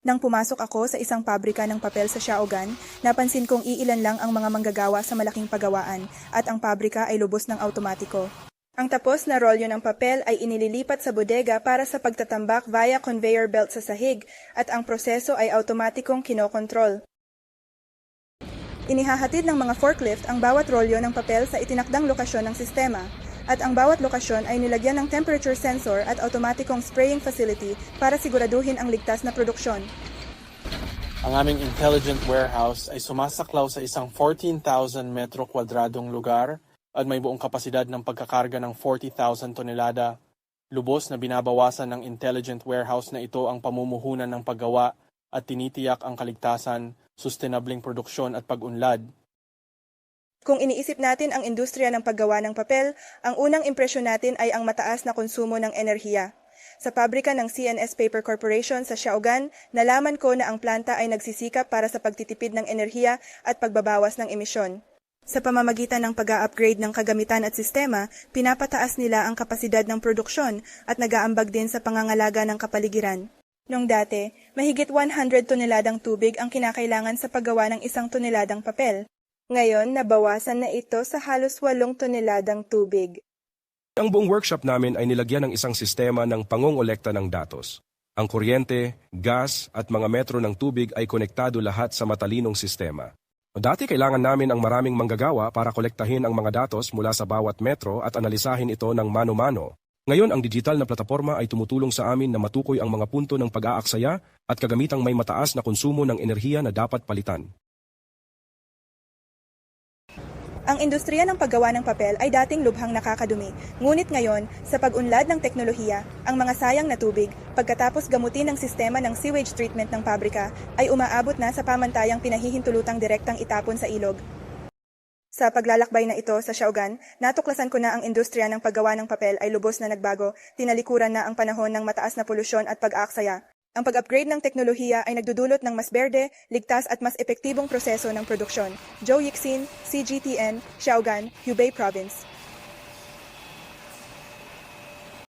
Nang pumasok ako sa isang pabrika ng papel sa Siaogan, napansin kong iilan lang ang mga manggagawa sa malaking pagawaan at ang pabrika ay lubos ng automatiko. Ang tapos na rolyo ng papel ay inililipat sa bodega para sa pagtatambak via conveyor belt sa sahig at ang proseso ay automatikong kinokontrol. Inihahatid ng mga forklift ang bawat rolyo ng papel sa itinakdang lokasyon ng sistema at ang bawat lokasyon ay nilagyan ng temperature sensor at automatikong spraying facility para siguraduhin ang ligtas na produksyon. Ang aming intelligent warehouse ay sumasaklaw sa isang 14,000 metro kwadradong lugar at may buong kapasidad ng pagkakarga ng 40,000 tonelada. Lubos na binabawasan ng intelligent warehouse na ito ang pamumuhunan ng paggawa at tinitiyak ang kaligtasan, sustainabling produksyon at pag-unlad. Kung iniisip natin ang industriya ng paggawa ng papel, ang unang impresyon natin ay ang mataas na konsumo ng enerhiya. Sa pabrika ng CNS Paper Corporation sa Siaogan, nalaman ko na ang planta ay nagsisikap para sa pagtitipid ng enerhiya at pagbabawas ng emisyon. Sa pamamagitan ng pag-upgrade ng kagamitan at sistema, pinapataas nila ang kapasidad ng produksyon at nagaambag din sa pangangalaga ng kapaligiran. Noong dati, mahigit 100 toneladang tubig ang kinakailangan sa paggawa ng isang toneladang papel. Ngayon, nabawasan na ito sa halos 8 toneladang tubig. Ang buong workshop namin ay nilagyan ng isang sistema ng pangongolekta ng datos. Ang kuryente, gas at mga metro ng tubig ay konektado lahat sa matalinong sistema. Dati kailangan namin ang maraming manggagawa para kolektahin ang mga datos mula sa bawat metro at analisahin ito ng mano-mano. Ngayon ang digital na plataforma ay tumutulong sa amin na matukoy ang mga punto ng pag-aaksaya at kagamitang may mataas na konsumo ng enerhiya na dapat palitan. Ang industriya ng paggawa ng papel ay dating lubhang nakakadumi. Ngunit ngayon, sa pag-unlad ng teknolohiya, ang mga sayang na tubig, pagkatapos gamutin ng sistema ng sewage treatment ng pabrika, ay umaabot na sa pamantayang pinahihintulutang direktang itapon sa ilog. Sa paglalakbay na ito sa Siaogan, natuklasan ko na ang industriya ng paggawa ng papel ay lubos na nagbago, tinalikuran na ang panahon ng mataas na polusyon at pag-aaksaya. Ang pag-upgrade ng teknolohiya ay nagdudulot ng mas berde, ligtas at mas epektibong proseso ng produksyon. Joe Yixin, CGTN, Siaogan, Hubei Province.